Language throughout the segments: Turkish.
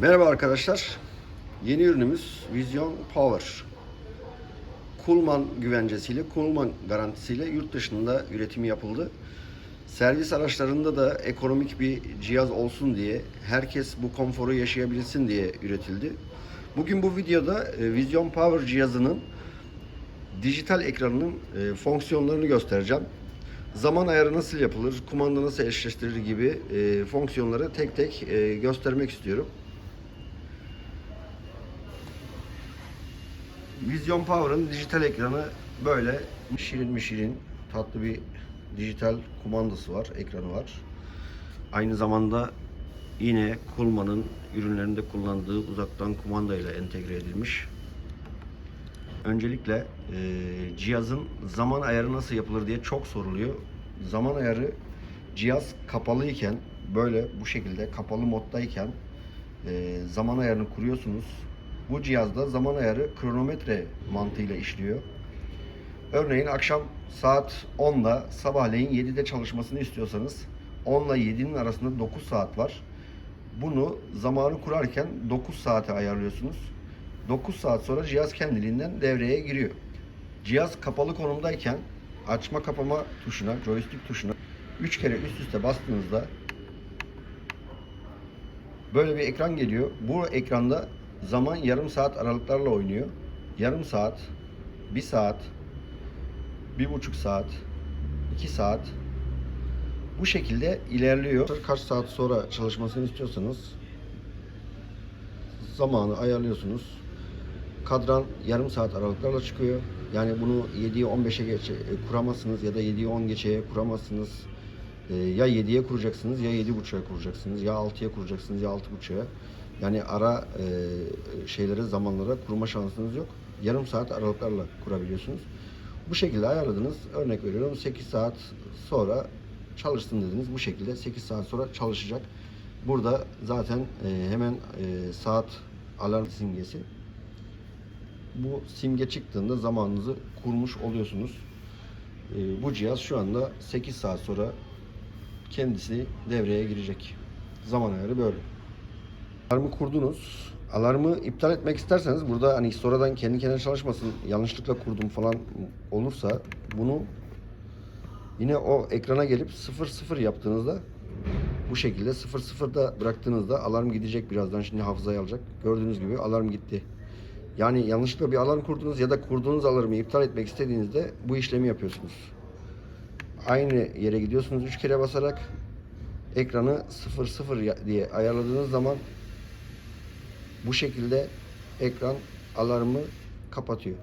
Merhaba arkadaşlar. Yeni ürünümüz Vision Power. Kulman güvencesiyle, Kulman garantisiyle yurt dışında üretimi yapıldı. Servis araçlarında da ekonomik bir cihaz olsun diye, herkes bu konforu yaşayabilsin diye üretildi. Bugün bu videoda e, Vision Power cihazının dijital ekranının e, fonksiyonlarını göstereceğim. Zaman ayarı nasıl yapılır, kumanda nasıl eşleştirilir gibi e, fonksiyonları tek tek göstermek istiyorum. Vision Power'ın dijital ekranı böyle şirin mi şirin tatlı bir dijital kumandası var, ekranı var. Aynı zamanda yine Kulman'ın ürünlerinde kullandığı uzaktan kumanda ile entegre edilmiş. Öncelikle e, cihazın zaman ayarı nasıl yapılır diye çok soruluyor. Zaman ayarı cihaz kapalı iken böyle bu şekilde kapalı moddayken e, zaman ayarını kuruyorsunuz. Bu cihazda zaman ayarı kronometre mantığıyla işliyor. Örneğin akşam saat 10'da sabahleyin 7'de çalışmasını istiyorsanız 10 ile 7'nin arasında 9 saat var. Bunu zamanı kurarken 9 saate ayarlıyorsunuz. 9 saat sonra cihaz kendiliğinden devreye giriyor. Cihaz kapalı konumdayken açma kapama tuşuna, joystick tuşuna 3 kere üst üste bastığınızda böyle bir ekran geliyor. Bu ekranda zaman yarım saat aralıklarla oynuyor. Yarım saat, bir saat, bir buçuk saat, iki saat bu şekilde ilerliyor. Kaç saat sonra çalışmasını istiyorsanız zamanı ayarlıyorsunuz. Kadran yarım saat aralıklarla çıkıyor. Yani bunu 7'ye 15'e geçe e, kuramazsınız ya da 7'ye 10 geçeye kuramazsınız. E, ya 7'ye kuracaksınız ya 7.5'a kuracaksınız ya 6'ya kuracaksınız ya 6.5'a. Yani ara e, şeylere zamanlara kurma şansınız yok. Yarım saat aralıklarla kurabiliyorsunuz. Bu şekilde ayarladınız. Örnek veriyorum 8 saat sonra çalışsın dediniz. Bu şekilde 8 saat sonra çalışacak. Burada zaten e, hemen e, saat alarm simgesi. Bu simge çıktığında zamanınızı kurmuş oluyorsunuz. E, bu cihaz şu anda 8 saat sonra kendisi devreye girecek. Zaman ayarı böyle. Alarmı kurdunuz. Alarmı iptal etmek isterseniz burada hani sonradan kendi kendine çalışmasın yanlışlıkla kurdum falan olursa bunu yine o ekrana gelip 00 yaptığınızda bu şekilde 00'da bıraktığınızda alarm gidecek birazdan şimdi hafızaya alacak. Gördüğünüz gibi alarm gitti. Yani yanlışlıkla bir alarm kurdunuz ya da kurduğunuz alarmı iptal etmek istediğinizde bu işlemi yapıyorsunuz. Aynı yere gidiyorsunuz 3 kere basarak ekranı 00 ya- diye ayarladığınız zaman bu şekilde ekran alarmı kapatıyor.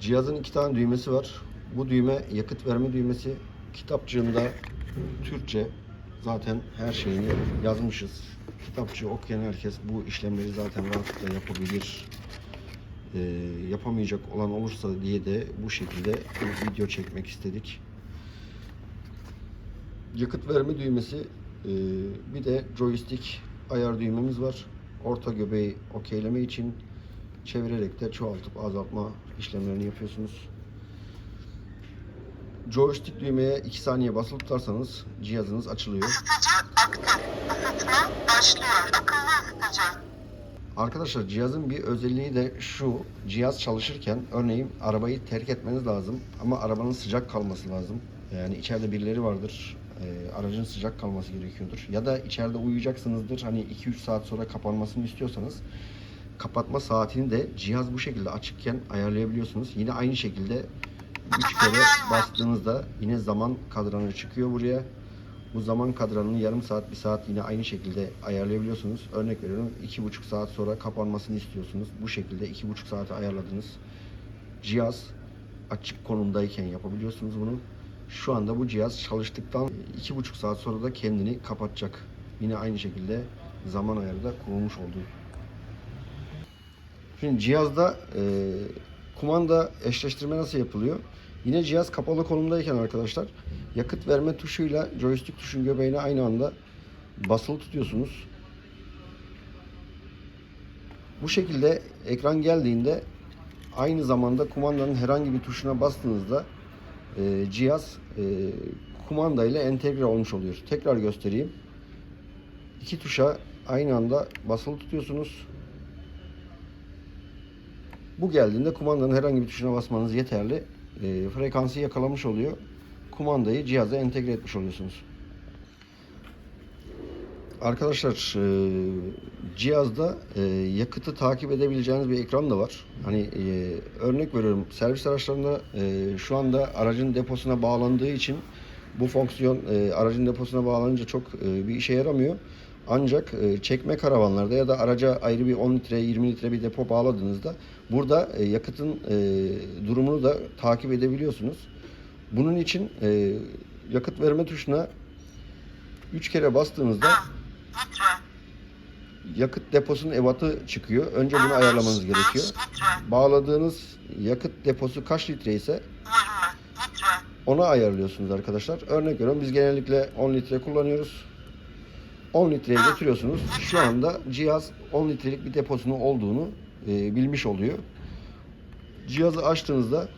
Cihazın iki tane düğmesi var. Bu düğme yakıt verme düğmesi. Kitapçığında Türkçe zaten her şeyini yazmışız. Kitapçı okuyan herkes bu işlemleri zaten rahatlıkla yapabilir. Ee, yapamayacak olan olursa diye de bu şekilde video çekmek istedik. Yakıt verme düğmesi bir de joystick ayar düğmemiz var. Orta göbeği okeyleme için çevirerek de çoğaltıp azaltma işlemlerini yapıyorsunuz. Joystick düğmeye 2 saniye basılı tutarsanız cihazınız açılıyor. Isıtıcı aktif. Isıtma başlıyor. Akıllı ısıtıcı. Arkadaşlar cihazın bir özelliği de şu. Cihaz çalışırken örneğin arabayı terk etmeniz lazım ama arabanın sıcak kalması lazım. Yani içeride birileri vardır. E, aracın sıcak kalması gerekiyordur. Ya da içeride uyuyacaksınızdır. Hani 2-3 saat sonra kapanmasını istiyorsanız kapatma saatini de cihaz bu şekilde açıkken ayarlayabiliyorsunuz. Yine aynı şekilde 3 kere bastığınızda yine zaman kadranı çıkıyor buraya. Bu zaman kadranını yarım saat, bir saat yine aynı şekilde ayarlayabiliyorsunuz. Örnek veriyorum iki buçuk saat sonra kapanmasını istiyorsunuz. Bu şekilde iki buçuk saate ayarladınız. Cihaz açık konumdayken yapabiliyorsunuz bunu. Şu anda bu cihaz çalıştıktan iki buçuk saat sonra da kendini kapatacak. Yine aynı şekilde zaman ayarı da kurulmuş oldu. Şimdi cihazda e, kumanda eşleştirme nasıl yapılıyor? Yine cihaz kapalı konumdayken arkadaşlar yakıt verme tuşuyla joystick tuşun göbeğine aynı anda basılı tutuyorsunuz. Bu şekilde ekran geldiğinde aynı zamanda kumandanın herhangi bir tuşuna bastığınızda e, cihaz e, kumanda ile entegre olmuş oluyor. Tekrar göstereyim. İki tuşa aynı anda basılı tutuyorsunuz. Bu geldiğinde kumandanın herhangi bir tuşuna basmanız yeterli. E, frekansı yakalamış oluyor. Kumandayı cihaza entegre etmiş oluyorsunuz. Arkadaşlar e, cihazda e, yakıtı takip edebileceğiniz bir ekran da var. Hani e, örnek veriyorum servis araçlarında e, şu anda aracın deposuna bağlandığı için bu fonksiyon e, aracın deposuna bağlanınca çok e, bir işe yaramıyor. Ancak e, çekme karavanlarda ya da araca ayrı bir 10 litre 20 litre bir depo bağladığınızda burada e, yakıtın e, durumunu da takip edebiliyorsunuz. Bunun için e, yakıt verme tuşuna 3 kere bastığınızda. Yakıt deposunun ebatı çıkıyor. Önce bunu ayarlamanız gerekiyor. Bağladığınız yakıt deposu kaç litre ise 20 litre. ona ayarlıyorsunuz arkadaşlar. Örnek veriyorum biz genellikle 10 litre kullanıyoruz. 10 litreye getiriyorsunuz. Şu anda cihaz 10 litrelik bir deposunun olduğunu e, bilmiş oluyor. Cihazı açtığınızda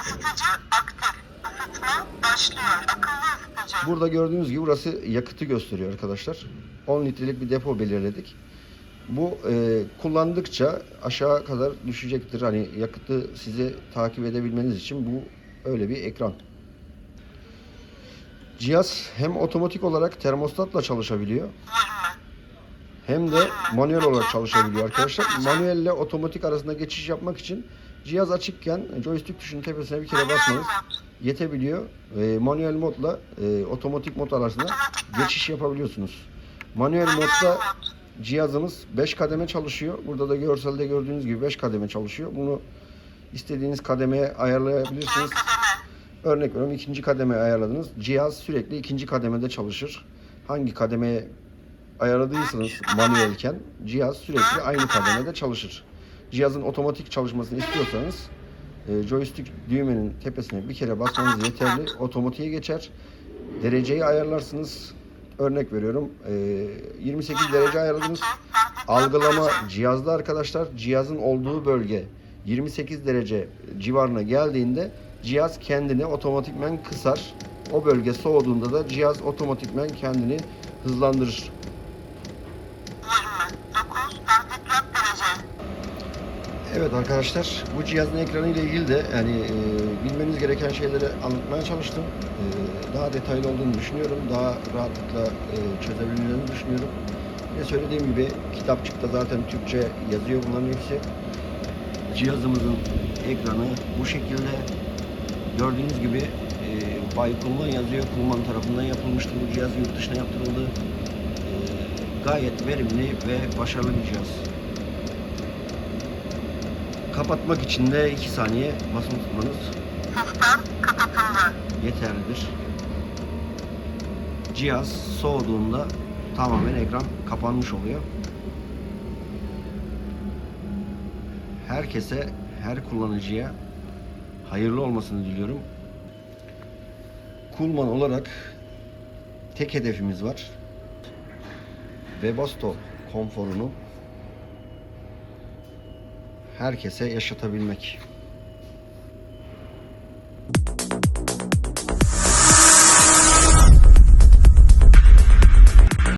Isıtıcı aktif. Isıtma başlıyor. Akıllı ısıtıcı. Burada gördüğünüz gibi burası yakıtı gösteriyor arkadaşlar. 10 litrelik bir depo belirledik. Bu e, kullandıkça aşağı kadar düşecektir. Hani yakıtı size takip edebilmeniz için bu öyle bir ekran. Cihaz hem otomatik olarak termostatla çalışabiliyor 20. hem de manuel olarak çalışabiliyor arkadaşlar. Manuelle otomatik arasında geçiş yapmak için cihaz açıkken joystick tuşunun tepesine bir kere basmanız yetebiliyor. E, manuel modla e, otomatik mod arasında geçiş yapabiliyorsunuz. Manuel modda cihazımız 5 kademe çalışıyor. Burada da görselde gördüğünüz gibi 5 kademe çalışıyor. Bunu istediğiniz kademeye ayarlayabilirsiniz. Örnek veriyorum ikinci kademeye ayarladınız. Cihaz sürekli ikinci kademede çalışır. Hangi kademeye ayarladıysanız manuelken cihaz sürekli aynı kademede çalışır. Cihazın otomatik çalışmasını istiyorsanız e, joystick düğmenin tepesine bir kere basmanız yeterli. Otomatiğe geçer. Dereceyi ayarlarsınız. Örnek veriyorum. e, 28 derece ayarladınız. Algılama cihazda arkadaşlar cihazın olduğu bölge 28 derece civarına geldiğinde cihaz kendini otomatikmen kısar. O bölge soğuduğunda da cihaz otomatikmen kendini hızlandırır. Evet arkadaşlar bu cihazın ekranı ile ilgili de yani e, bilmeniz gereken şeyleri anlatmaya çalıştım. E, daha detaylı olduğunu düşünüyorum. Daha rahatlıkla e, çözebileceğini düşünüyorum. Ve söylediğim gibi kitapçıkta zaten Türkçe yazıyor bunların hepsi. Cihazımızın ekranı bu şekilde. Gördüğünüz gibi e, Bay yazıyor. Kulman tarafından yapılmıştır bu cihaz. Yurt dışına yaptırıldı. E, gayet verimli ve başarılı bir cihaz. Kapatmak için de 2 saniye basılı tutmanız Sistem kapatıldı. yeterlidir. Cihaz soğuduğunda tamamen ekran kapanmış oluyor. Herkese, her kullanıcıya hayırlı olmasını diliyorum. Kulman olarak tek hedefimiz var. Webasto konforunu herkese yaşatabilmek.